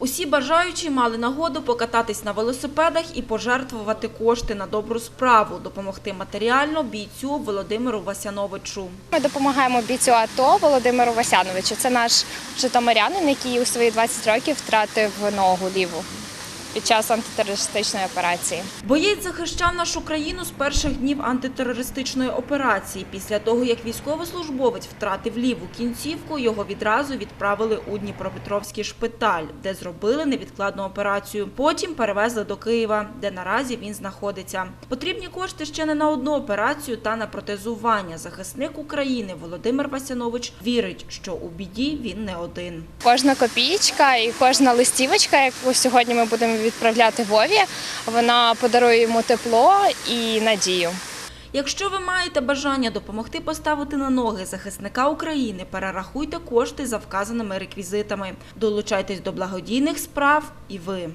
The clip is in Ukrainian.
Усі бажаючі мали нагоду покататись на велосипедах і пожертвувати кошти на добру справу, допомогти матеріально бійцю Володимиру Васяновичу. Ми допомагаємо бійцю АТО Володимиру Васяновичу. Це наш житомирянин, який у свої 20 років втратив ногу ліву під час антитерористичної операції. Боєць захищав нашу країну з перших днів антитерористичної операції. Після того, як військовослужбовець втратив ліву кінцівку, його відразу відправили у Дніпропетровський шпиталь, де зробили невідкладну операцію. Потім перевезли до Києва, де наразі він знаходиться. Потрібні кошти ще не на одну операцію та на протезування. Захисник України Володимир Васянович вірить, що у біді він не один. Кожна копійка і кожна листівочка, яку сьогодні ми будемо відправляти Вові, вона подарує йому тепло і надію. Якщо ви маєте бажання допомогти поставити на ноги захисника України, перерахуйте кошти за вказаними реквізитами. Долучайтесь до благодійних справ і ви.